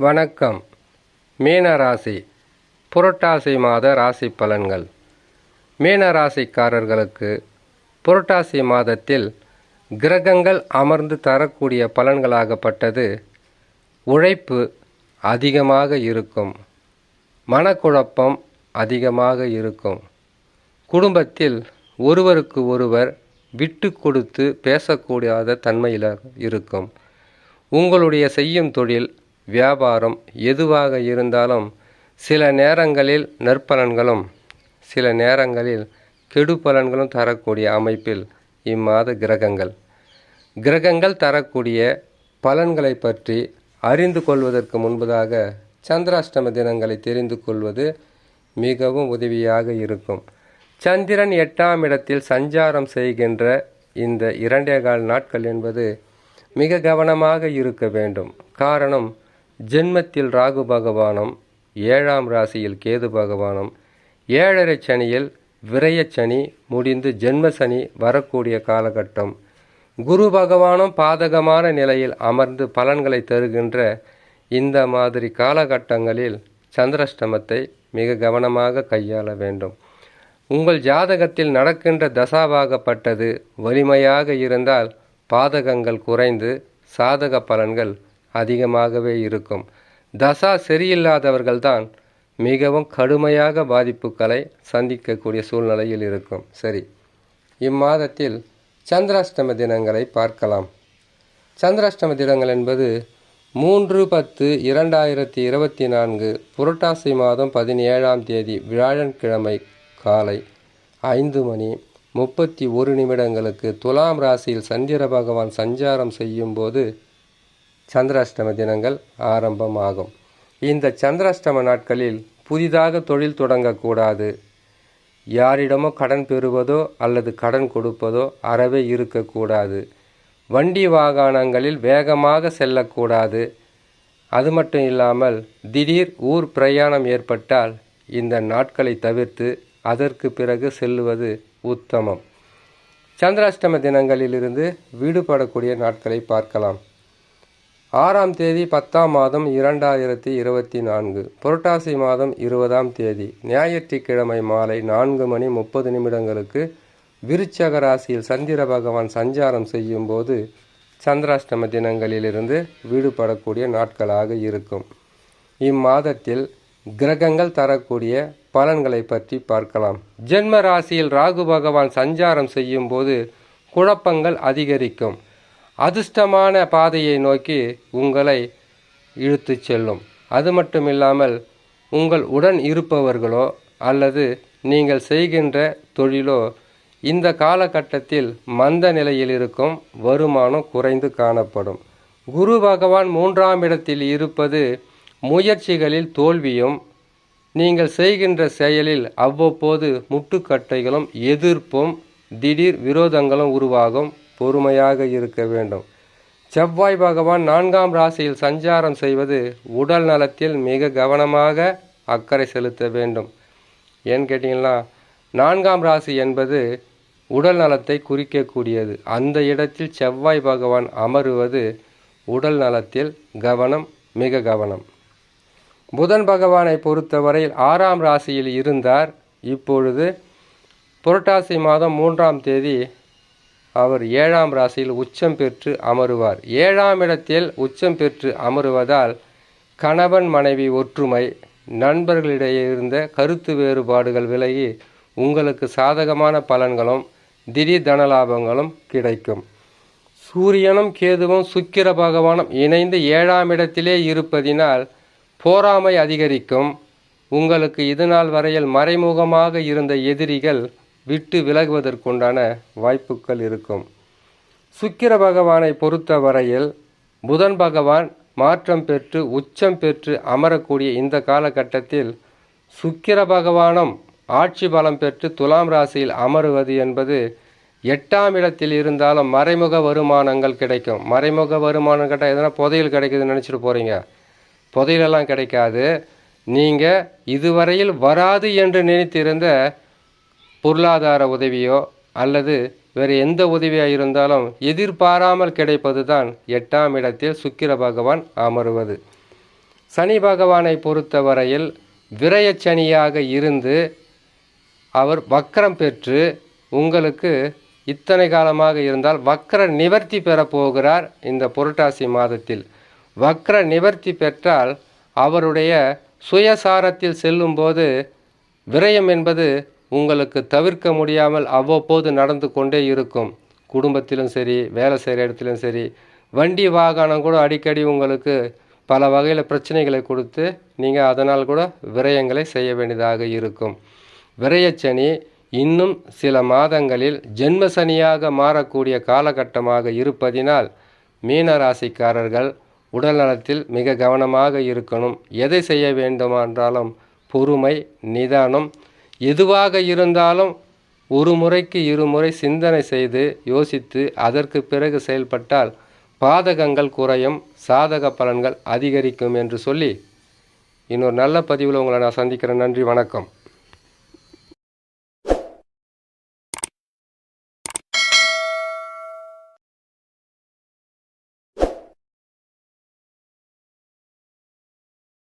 வணக்கம். மீன ராசி. புரட்டாசி மாத ராசி பலன்கள். மீன ராசிக்காரர்களுக்கு புரட்டாசி மாதத்தில் கிரகங்கள் அமர்ந்து தரக்கூடிய பலன்களாகப்பட்டது. உழைப்பு அதிகமாக இருக்கும். மனக்குழப்பம் அதிகமாக இருக்கும். குடும்பத்தில் ஒருவருக்கு ஒருவர் விட்டு கொடுத்து பேசக்கூடாத தன்மையில் இருக்கும். உங்களுடைய செய்யும் தொழில் வியாபாரம் எதுவாக இருந்தாலும் சில நேரங்களில் நற்பலன்களும் சில நேரங்களில் கெடு பலன்களும் தரக்கூடிய அமைப்பில் இம்மாத கிரகங்கள். கிரகங்கள் தரக்கூடிய பலன்களை பற்றி அறிந்து கொள்வதற்கு முன்பதாக சந்திராஷ்டம தினங்களை தெரிந்து கொள்வது மிகவும் உதவியாக இருக்கும். சந்திரன் எட்டாம் இடத்தில் சஞ்சாரம் செய்கின்ற இந்த இரண்டே கால் நாட்கள் என்பது மிக கவனமாக இருக்க வேண்டும். காரணம் ஜென்மத்தில் ராகு பகவானும் ஏழாம் ராசியில் கேது பகவானும் ஏழரை சனியில் விரயச்சனி முடிந்து ஜென்ம சனி வரக்கூடிய காலகட்டம். குரு பகவானும் பாதகமான நிலையில் அமர்ந்து பலன்களை தருகின்ற இந்த மாதிரி காலகட்டங்களில் சந்திராஷ்டமத்தை மிக கவனமாக கையாள வேண்டும். உங்கள் ஜாதகத்தில் நடக்கின்ற தசாவாகப்பட்டது வலிமையாக இருந்தால் பாதகங்கள் குறைந்து சாதக பலன்கள் அதிகமாகவே இருக்கும். தசா சரியில்லாதவர்கள்தான் மிகவும் கடுமையாக பாதிப்புகளை சந்திக்கக்கூடிய சூழ்நிலையில் இருக்கும். சரி இம்மாதத்தில் சந்திராஷ்டம தினங்களை பார்க்கலாம். சந்திராஷ்டம தினங்கள் என்பது மூன்று பத்து இரண்டாயிரத்தி இருபத்தி நான்கு புரட்டாசி மாதம் பதினேழாம் தேதி வியாழன்கிழமை காலை ஐந்து மணி முப்பத்தி ஒரு நிமிடங்களுக்கு துலாம் ராசியில் சந்திர பகவான் சஞ்சாரம் செய்யும்போது சந்திராஷ்டம தினங்கள் ஆரம்பமாகும். இந்த சந்திராஷ்டம நாட்களில் புதிதாக தொழில் தொடங்கக்கூடாது. யாரிடமோ கடன் பெறுவதோ அல்லது கடன் கொடுப்பதோ அறவே இருக்கக்கூடாது. வண்டி வாகனங்களில் வேகமாக செல்லக்கூடாது. அது மட்டும் இல்லாமல் திடீர் ஊர் பிரயாணம் ஏற்பட்டால் இந்த நாட்களை தவிர்த்து அதற்கு பிறகு செல்லுவது உத்தமம். சந்திராஷ்டம தினங்களிலிருந்து விடுபடக்கூடிய நாட்களை பார்க்கலாம். ஆறாம் தேதி பத்தாம் மாதம் இரண்டாயிரத்தி இருபத்தி நான்கு. புரட்டாசி மாதம் இருபதாம் தேதி. ஞாயிற்றுக்கிழமை மாலை நான்கு மணி முப்பது நிமிடங்களுக்கு விருச்சக ராசியில் சந்திர பகவான் சஞ்சாரம் செய்யும்போது சந்திராஷ்டம தினங்களிலிருந்து விடுபடக்கூடிய நாட்களாக இருக்கும். இம்மாதத்தில் கிரகங்கள் தரக்கூடிய பலன்களை பற்றி பார்க்கலாம். ஜென்ம ராசியில் ராகு பகவான் சஞ்சாரம் செய்யும்போது குழப்பங்கள் அதிகரிக்கும். அதிர்ஷ்டமான பாதையை நோக்கி உங்களை இழுத்து செல்லும். அது மட்டும் இல்லாமல் உங்கள் உடன் இருப்பவர்களோ அல்லது நீங்கள் செய்கின்ற தொழிலோ இந்த காலகட்டத்தில் மந்த நிலையில் இருக்கும் வருமானம் குறைந்து காணப்படும். குரு பகவான் மூன்றாம் இடத்தில் இருப்பது முயற்சிகளில் தோல்வியும் நீங்கள் செய்கின்ற செயலில் அவ்வப்போது முட்டுக்கட்டைகளும் எதிர்ப்பும் திடீர் விரோதங்களும் உருவாகும். பொறுமையாக இருக்க வேண்டும். செவ்வாய் பகவான் நான்காம் ராசியில் சஞ்சாரம் செய்வது உடல் நலத்தில் மிக கவனமாக அக்கறை செலுத்த வேண்டும். ஏன்னு கேட்டிங்கன்னா நான்காம் ராசி என்பது உடல் நலத்தை குறிக்கக்கூடியது. அந்த இடத்தில் செவ்வாய் பகவான் அமருவது உடல் நலத்தில் கவனம் மிக கவனம். புதன் பகவானை பொறுத்தவரையில் ஆறாம் ராசியில் இருந்தார். இப்பொழுது புரட்டாசி மாதம் மூன்றாம் தேதி அவர் ஏழாம் ராசியில் உச்சம் பெற்று அமருவார். ஏழாம் இடத்தில் உச்சம் பெற்று அமருவதால் கணவன் மனைவி ஒற்றுமை நண்பர்களிடையே இருந்த கருத்து வேறுபாடுகள் விலகி உங்களுக்கு சாதகமான பலன்களும் திடீர் தனலாபங்களும் கிடைக்கும். சூரியனும் கேதுவும் சுக்கிர பகவானும் இணைந்து ஏழாம் இடத்திலே இருப்பதினால் போராமை அதிகரிக்கும். உங்களுக்கு இதுநாள் வரையில் மறைமுகமாக இருந்த எதிரிகள் விட்டு விலகுவதற்குண்டான வாய்ப்புகள் இருக்கும். சுக்கிர பகவானை பொறுத்த வரையில் புதன் பகவான் மாற்றம் பெற்று உச்சம் பெற்று அமரக்கூடிய இந்த காலகட்டத்தில் சுக்கிர பகவானும் ஆட்சி பலம் பெற்று துலாம் ராசியில் அமருவது என்பது எட்டாம் இடத்தில் இருந்தாலும் மறைமுக வருமானங்கள் கிடைக்கும். மறைமுக வருமானம் கேட்டால் எதனா புதையல் கிடைக்குதுன்னு நினச்சிட்டு போகிறீங்க புதையலெல்லாம் கிடைக்காது. நீங்கள் இதுவரையில் வராது என்று நினைத்திருந்த பொருளாதார உதவியோ அல்லது வேறு எந்த உதவியாக இருந்தாலும் எதிர்பாராமல் கிடைப்பது தான் எட்டாம் இடத்தில் சுக்கிர பகவான் அமருவது. சனி பகவானை பொறுத்தவரையில் விரயச்சனியாக இருந்து அவர் வக்கரம் பெற்று உங்களுக்கு இத்தனை காலமாக இருந்தால் வக்கர நிவர்த்தி பெறப்போகிறார் இந்த புரட்டாசி மாதத்தில். வக்கர நிவர்த்தி பெற்றால் அவருடைய சுயசாரத்தில் செல்லும்போது விரயம் என்பது உங்களுக்கு தவிர்க்க முடியாமல் அவ்வப்போது நடந்து கொண்டே இருக்கும். குடும்பத்திலும் சரி வேலை செய்கிற இடத்துலையும் சரி வண்டி வாகனம் கூட அடிக்கடி உங்களுக்கு பல வகையில் பிரச்சனைகளை கொடுத்து நீங்கள் அதனால் கூட விரயங்களை செய்ய வேண்டியதாக இருக்கும். விரயச்சனி இன்னும் சில மாதங்களில் ஜென்ம சனியாக மாறக்கூடிய காலகட்டமாக இருப்பதினால் மீன ராசிக்காரர்கள் உடல்நலத்தில் மிக கவனமாக இருக்கணும். எதை செய்ய வேண்டுமென்றாலும் பொறுமை நிதானம் எதுவாக இருந்தாலும் ஒரு முறைக்கு இருமுறை சிந்தனை செய்து யோசித்து அதற்கு பிறகு செயல்பட்டால் பாதகங்கள் குறையும் சாதக பலன்கள் அதிகரிக்கும் என்று சொல்லி இன்னொரு நல்ல பதிவில் உங்களை நான் சந்திக்கிறேன். நன்றி வணக்கம்.